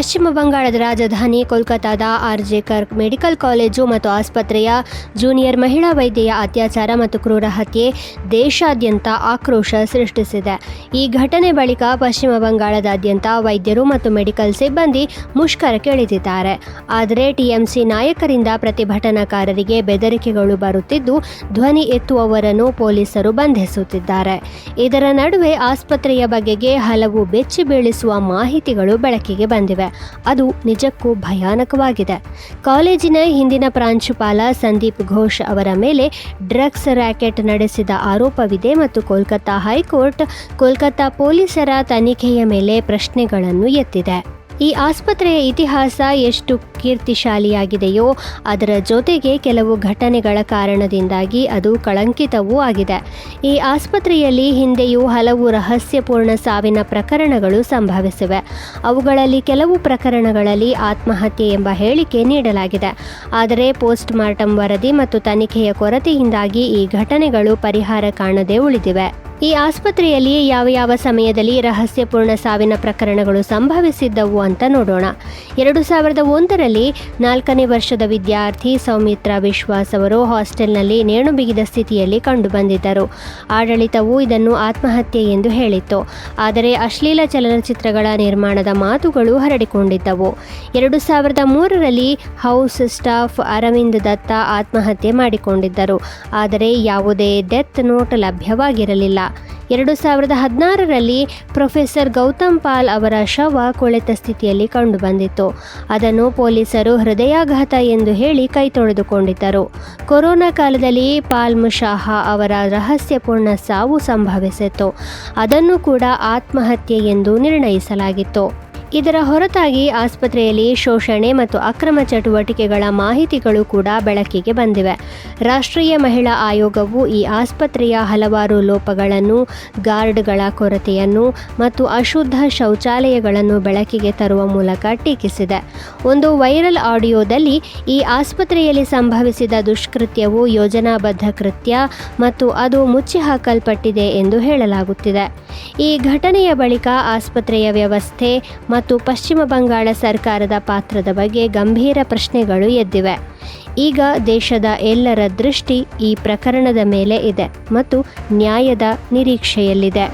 ಪಶ್ಚಿಮ ಬಂಗಾಳದ ರಾಜಧಾನಿ ಕೋಲ್ಕತಾದ R G Kar medical college ಮತ್ತು ಆಸ್ಪತ್ರೆಯ ಜೂನಿಯರ್ ಮಹಿಳಾ ವೈದ್ಯೆಯ ಅತ್ಯಾಚಾರ ಮತ್ತು ಕ್ರೂರ ಹತ್ಯೆ ದೇಶಾದ್ಯಂತ ಆಕ್ರೋಶ ಸೃಷ್ಟಿಸಿದೆ. ಈ ಘಟನೆ ಬಳಿಕ ಪಶ್ಚಿಮ ಬಂಗಾಳದಾದ್ಯಂತ ವೈದ್ಯರು ಮತ್ತು ಮೆಡಿಕಲ್ ಸಿಬ್ಬಂದಿ ಮುಷ್ಕರಕ್ಕೆ ಇಳಿದಿದ್ದಾರೆ. ಆದರೆ ಟಿಎಂಸಿ ನಾಯಕರಿಂದ ಪ್ರತಿಭಟನಾಕಾರರಿಗೆ ಬೆದರಿಕೆಗಳು ಬರುತ್ತಿದ್ದು, ಧ್ವನಿ ಎತ್ತುವವರನ್ನು ಪೊಲೀಸರು ಬಂಧಿಸುತ್ತಿದ್ದಾರೆ. ಇದರ ನಡುವೆ ಆಸ್ಪತ್ರೆಯ ಬಗೆಗೆ ಹಲವು ಬೆಚ್ಚಿ ಬೀಳಿಸುವ ಮಾಹಿತಿಗಳು ಬೆಳಕಿಗೆ ಬಂದಿವೆ. ಅದು ನಿಜಕ್ಕೂ ಭಯಾನಕವಾಗಿದೆ. ಕಾಲೇಜಿನ ಹಿಂದಿನ ಪ್ರಾಂಶುಪಾಲ ಸಂದೀಪ್ ಘೋಷ್ ಅವರ ಮೇಲೆ ಡ್ರಗ್ಸ್ ರ್ಯಾಕೆಟ್ ನಡೆಸಿದ ಆರೋಪವಿದೆ ಮತ್ತು ಕೋಲ್ಕತ್ತಾ ಹೈಕೋರ್ಟ್ ಕೋಲ್ಕತ್ತಾ ಪೊಲೀಸರ ತನಿಖೆಯ ಮೇಲೆ ಪ್ರಶ್ನೆಗಳನ್ನು ಎತ್ತಿದೆ. ಈ ಆಸ್ಪತ್ರೆಯ ಇತಿಹಾಸ ಎಷ್ಟು ಕೀರ್ತಿಶಾಲಿಯಾಗಿದೆಯೋ, ಅದರ ಜೊತೆಗೆ ಕೆಲವು ಘಟನೆಗಳ ಕಾರಣದಿಂದಾಗಿ ಅದು ಕಳಂಕಿತವೂ ಆಗಿದೆ. ಈ ಆಸ್ಪತ್ರೆಯಲ್ಲಿ ಹಿಂದೆಯೂ ಹಲವು ರಹಸ್ಯಪೂರ್ಣ ಸಾವಿನ ಪ್ರಕರಣಗಳು ಸಂಭವಿಸಿವೆ. ಅವುಗಳಲ್ಲಿ ಕೆಲವು ಪ್ರಕರಣಗಳಲ್ಲಿ ಆತ್ಮಹತ್ಯೆ ಎಂಬ ಹೇಳಿಕೆ ನೀಡಲಾಗಿದೆ. ಆದರೆ ಪೋಸ್ಟ್ ಮಾರ್ಟಂ ವರದಿ ಮತ್ತು ತನಿಖೆಯ ಕೊರತೆಯಿಂದಾಗಿ ಈ ಘಟನೆಗಳು ಪರಿಹಾರ ಕಾಣದೆ ಉಳಿದಿವೆ. ಈ ಆಸ್ಪತ್ರೆಯಲ್ಲಿ ಯಾವ ಯಾವ ಸಮಯದಲ್ಲಿ ರಹಸ್ಯಪೂರ್ಣ ಸಾವಿನ ಪ್ರಕರಣಗಳು ಸಂಭವಿಸಿದ್ದವು ಅಂತ ನೋಡೋಣ. ಎರಡು ಸಾವಿರದ ಒಂದರಲ್ಲಿ ನಾಲ್ಕನೇ ವರ್ಷದ ವಿದ್ಯಾರ್ಥಿ ಸೌಮಿತ್ರ ವಿಶ್ವಾಸ್ ಅವರು ಹಾಸ್ಟೆಲ್ನಲ್ಲಿ ನೇಣು ಬಿಗಿದ ಸ್ಥಿತಿಯಲ್ಲಿ ಕಂಡುಬಂದಿದ್ದರು. ಆಡಳಿತವು ಇದನ್ನು ಆತ್ಮಹತ್ಯೆ ಎಂದು ಹೇಳಿತ್ತು. ಆದರೆ ಅಶ್ಲೀಲ ಚಲನಚಿತ್ರಗಳ ನಿರ್ಮಾಣದ ಮಾತುಗಳು ಹರಡಿಕೊಂಡಿದ್ದವು. ಎರಡು ಸಾವಿರದ ಮೂರರಲ್ಲಿ ಹೌಸ್ ಸ್ಟಾಫ್ ಅರವಿಂದ್ ದತ್ತ ಆತ್ಮಹತ್ಯೆ ಮಾಡಿಕೊಂಡಿದ್ದರು. ಆದರೆ ಯಾವುದೇ ಡೆತ್ ನೋಟ್ ಲಭ್ಯವಾಗಿರಲಿಲ್ಲ. ಎರಡು ಸಾವಿರದ ಹದಿನಾರರಲ್ಲಿ ಪ್ರೊಫೆಸರ್ ಗೌತಮ್ ಪಾಲ್ ಅವರ ಶವ ಕೊಳೆತ ಸ್ಥಿತಿಯಲ್ಲಿ ಕಂಡುಬಂದಿತ್ತು. ಅದನ್ನು ಪೊಲೀಸರು ಹೃದಯಾಘಾತ ಎಂದು ಹೇಳಿ ಕೈ ತೊಳೆದುಕೊಂಡಿದ್ದರು. ಕೊರೋನಾ ಕಾಲದಲ್ಲಿ ಪಾಲ್ ಶಾಹ ಅವರ ರಹಸ್ಯಪೂರ್ಣ ಸಾವು ಸಂಭವಿಸಿತ್ತು. ಅದನ್ನು ಕೂಡ ಆತ್ಮಹತ್ಯೆ ಎಂದು ನಿರ್ಣಯಿಸಲಾಗಿತ್ತು. ಇದರ ಹೊರತಾಗಿ ಆಸ್ಪತ್ರೆಯಲ್ಲಿ ಶೋಷಣೆ ಮತ್ತು ಅಕ್ರಮ ಚಟುವಟಿಕೆಗಳ ಮಾಹಿತಿಗಳು ಕೂಡ ಬೆಳಕಿಗೆ ಬಂದಿವೆ. ರಾಷ್ಟ್ರೀಯ ಮಹಿಳಾ ಆಯೋಗವು ಈ ಆಸ್ಪತ್ರೆಯ ಹಲವಾರು ಲೋಪಗಳನ್ನು, ಗಾರ್ಡ್ಗಳ ಕೊರತೆಯನ್ನು ಮತ್ತು ಅಶುದ್ಧ ಶೌಚಾಲಯಗಳನ್ನು ಬೆಳಕಿಗೆ ತರುವ ಮೂಲಕ ಟೀಕಿಸಿದೆ. ಒಂದು ವೈರಲ್ ಆಡಿಯೋದಲ್ಲಿ ಈ ಆಸ್ಪತ್ರೆಯಲ್ಲಿ ಸಂಭವಿಸಿದ ದುಷ್ಕೃತ್ಯವು ಯೋಜನಾಬದ್ಧ ಕೃತ್ಯ ಮತ್ತು ಅದು ಮುಚ್ಚಿಹಾಕಲ್ಪಟ್ಟಿದೆ ಎಂದು ಹೇಳಲಾಗುತ್ತಿದೆ. ಈ ಘಟನೆಯ ಬಳಿಕ ಆಸ್ಪತ್ರೆಯ ವ್ಯವಸ್ಥೆ ಮತ್ತು ಪಶ್ಚಿಮ ಬಂಗಾಳ ಸರ್ಕಾರದ ಪಾತ್ರದ ಬಗ್ಗೆ ಗಂಭೀರ ಪ್ರಶ್ನೆಗಳು ಎದ್ದಿವೆ. ಈಗ ದೇಶದ ಎಲ್ಲರ ದೃಷ್ಟಿ ಈ ಪ್ರಕರಣದ ಮೇಲೆ ಇದೆ ಮತ್ತು ನ್ಯಾಯದ ನಿರೀಕ್ಷೆಯಲ್ಲಿದೆ.